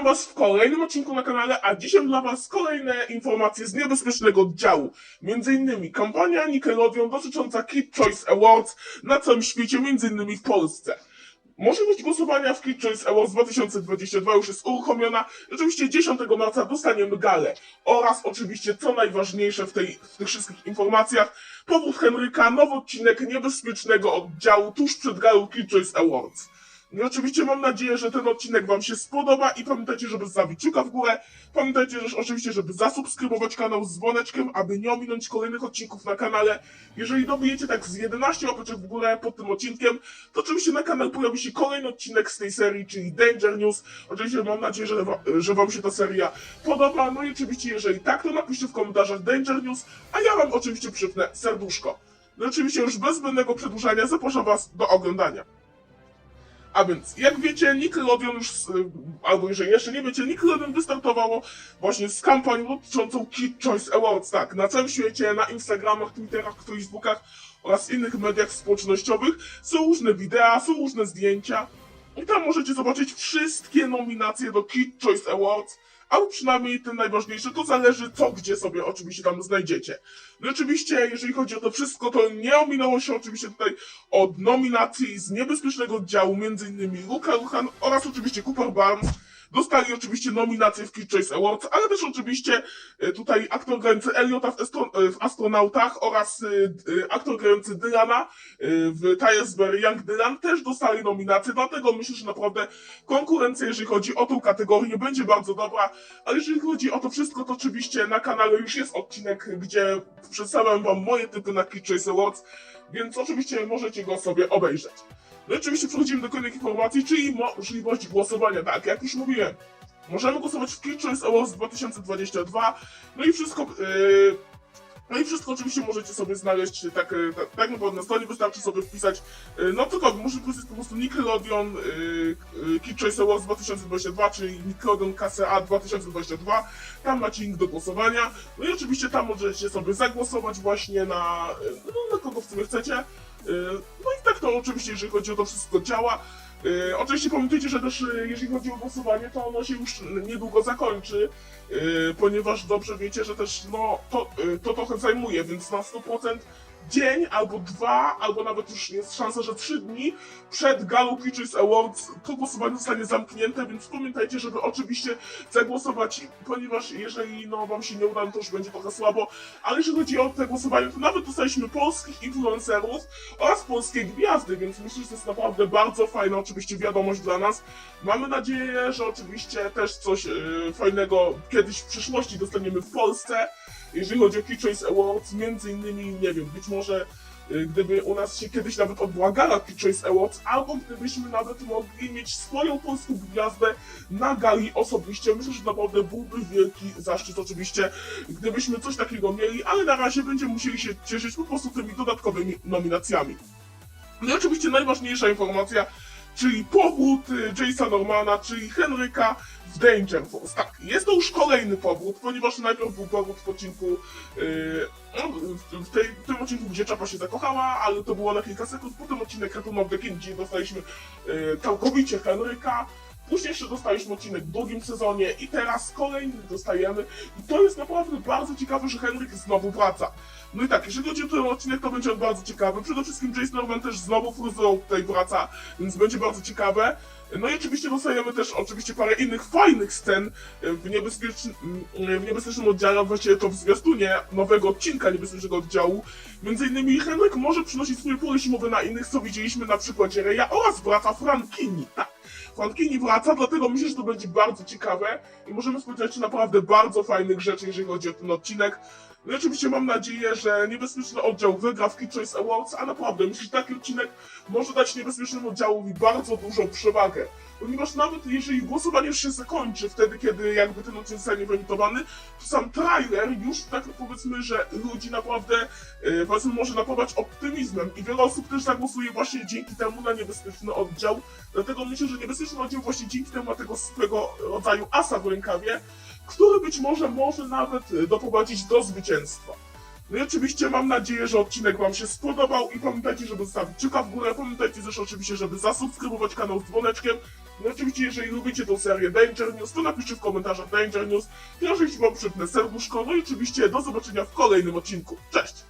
Witam was w kolejnym odcinku na kanale, a dzisiaj dla was kolejne informacje z niebezpiecznego oddziału. Między innymi kampania Nickelodeon dotycząca Kid Choice Awards na całym świecie, między innymi w Polsce. Możliwość głosowania w Kid Choice Awards 2022 już jest uruchomiona. Oczywiście 10 marca dostaniemy galę. Oraz oczywiście, co najważniejsze w, tej, w tych wszystkich informacjach, powód Henryka, nowy odcinek niebezpiecznego oddziału tuż przed galą Kid Choice Awards. No i oczywiście mam nadzieję, że ten odcinek Wam się spodoba i pamiętajcie, żeby zostawić kciuka w górę. Pamiętajcie też oczywiście, żeby zasubskrybować kanał z dzwoneczkiem, aby nie ominąć kolejnych odcinków na kanale. Jeżeli dobijecie tak z 11 łapeczek w górę pod tym odcinkiem, to oczywiście na kanale pojawi się kolejny odcinek z tej serii, czyli Danger News. Oczywiście mam nadzieję, że, wa- że Wam się ta seria podoba. No i oczywiście, jeżeli tak, to napiszcie w komentarzach Danger News, a ja Wam oczywiście przypnę serduszko. No oczywiście już bez zbędnego przedłużania zapraszam Was do oglądania. A więc, jak wiecie, Nickelodeon już, y, albo jeżeli jeszcze nie wiecie, Nickelodeon wystartowało właśnie z kampanią dotyczącą Kid Choice Awards, tak, na całym świecie, na Instagramach, Twitterach, Facebookach oraz innych mediach społecznościowych. Są różne wideo, są różne zdjęcia i tam możecie zobaczyć wszystkie nominacje do Kid Choice Awards, albo przynajmniej te najważniejsze, to zależy co gdzie sobie oczywiście tam znajdziecie. No i oczywiście, jeżeli chodzi o to wszystko, to nie ominęło się oczywiście tutaj od nominacji z niebezpiecznego oddziału, m.in. Luka Luhan oraz oczywiście Cooper Barnes. Dostali oczywiście nominacje w Kid Choice Awards, ale też oczywiście e, tutaj aktor grający Eliota w, e, w Astronautach oraz e, aktor grający Dylana w Tyresbury Young Dylan też dostali nominacje, dlatego myślę, że naprawdę konkurencja, jeżeli chodzi o tą kategorię, będzie bardzo dobra, ale jeżeli chodzi o to wszystko, to oczywiście na kanale już jest odcinek, gdzie przedstawiam wam moje typy na Kid Choice Awards, więc oczywiście możecie go sobie obejrzeć. No i oczywiście przechodzimy do kolejnych informacji, czyli możliwość głosowania. Tak, jak już mówiłem, możemy głosować w Choice Awards 2022, no i wszystko... Yy, no i wszystko oczywiście możecie sobie znaleźć tak, e, tak, tak naprawdę na stronie, wystarczy sobie wpisać, e, no cokolwiek, może wpisać po prostu Nickelodeon e, e, Kid Choice Awards 2022, czyli Nickelodeon KCA 2022, tam macie link do głosowania, no i oczywiście tam możecie sobie zagłosować właśnie na, no, na kogo w sumie chcecie, no i tak to oczywiście, jeżeli chodzi o to wszystko działa, E, Oczywiście pamiętajcie, że też e, jeżeli chodzi o głosowanie, to ono się już niedługo zakończy, ponieważ dobrze wiecie, że też no, to, to trochę zajmuje, więc na 100% dzień albo dwa, albo nawet już jest szansa, że trzy dni przed Galą Pitches Awards to głosowanie zostanie zamknięte, więc pamiętajcie, żeby oczywiście zagłosować, ponieważ jeżeli no, wam się nie uda, no to już będzie trochę słabo, ale jeżeli chodzi o te głosowanie, to nawet dostaliśmy polskich influencerów oraz polskie gwiazdy, więc myślę, że to jest naprawdę bardzo fajna oczywiście wiadomość dla nas. Mamy nadzieję, że oczywiście też coś e, fajnego kiedyś w przyszłości dostaniemy w Polsce, jeżeli chodzi o Kid Choice Awards, między innymi, nie wiem, być może y, gdyby u nas się kiedyś nawet odbyła gala Kid Choice Awards, albo gdybyśmy nawet mogli mieć swoją polską gwiazdę na gali osobiście, myślę, że naprawdę byłby wielki zaszczyt oczywiście, gdybyśmy coś takiego mieli, ale na razie będziemy musieli się cieszyć po prostu tymi dodatkowymi nominacjami. No i oczywiście najważniejsza informacja, czyli powód y, Jasona Normana, czyli Henryka w Danger Force. Tak, jest to już kolejny powód, ponieważ najpierw był powód w odcinku, yy, w, tej, w tym odcinku, gdzie Czapa się zakochała, ale to było na kilka sekund, potem odcinek Return of the King, gdzie dostaliśmy yy, całkowicie Henryka, Później jeszcze dostaliśmy odcinek w drugim sezonie i teraz kolejny dostajemy. I to jest naprawdę bardzo ciekawe, że Henryk znowu wraca. No i tak, jeżeli chodzi o ten odcinek, to będzie on bardzo ciekawy. Przede wszystkim Jace Norman też znowu fryzurą tutaj wraca, więc będzie bardzo ciekawe. No i oczywiście dostajemy też oczywiście parę innych fajnych scen w niebezpiecznym, w niebezpiecznym oddziale, właściwie to w zwiastunie nowego odcinka niebezpiecznego oddziału. Między innymi Henryk może przynosić pole siłowe na innych, co widzieliśmy na przykładzie Reya oraz wraca Frankini. Tak. Frankini wraca, dlatego myślę, że to będzie bardzo ciekawe i możemy spodziewać się naprawdę bardzo fajnych rzeczy, jeżeli chodzi o ten odcinek. I oczywiście mam nadzieję, że niebezpieczny oddział wygra w Kid Choice Awards, a naprawdę myślę, że taki odcinek może dać niebezpiecznemu oddziałowi bardzo dużą przewagę. Ponieważ nawet jeżeli głosowanie już się zakończy wtedy, kiedy jakby ten odcinek zostanie wyemitowany, to sam trailer już tak powiedzmy, że ludzi naprawdę yy, powiedzmy może napawać optymizmem i wiele osób też zagłosuje właśnie dzięki temu na niebezpieczny oddział. Dlatego myślę, że niebezpieczny oddział właśnie dzięki temu ma tego swego rodzaju asa w rękawie, który być może może nawet y, doprowadzić do zwycięstwa. No i oczywiście mam nadzieję, że odcinek Wam się spodobał i pamiętajcie, żeby zostawić kciuka w górę, pamiętajcie też oczywiście, żeby zasubskrybować kanał z dzwoneczkiem, No oczywiście, jeżeli lubicie tą serię Danger News, to napiszcie w komentarzach Danger News. Ja, jeśli wam przypnę serduszko, no i oczywiście do zobaczenia w kolejnym odcinku. Cześć!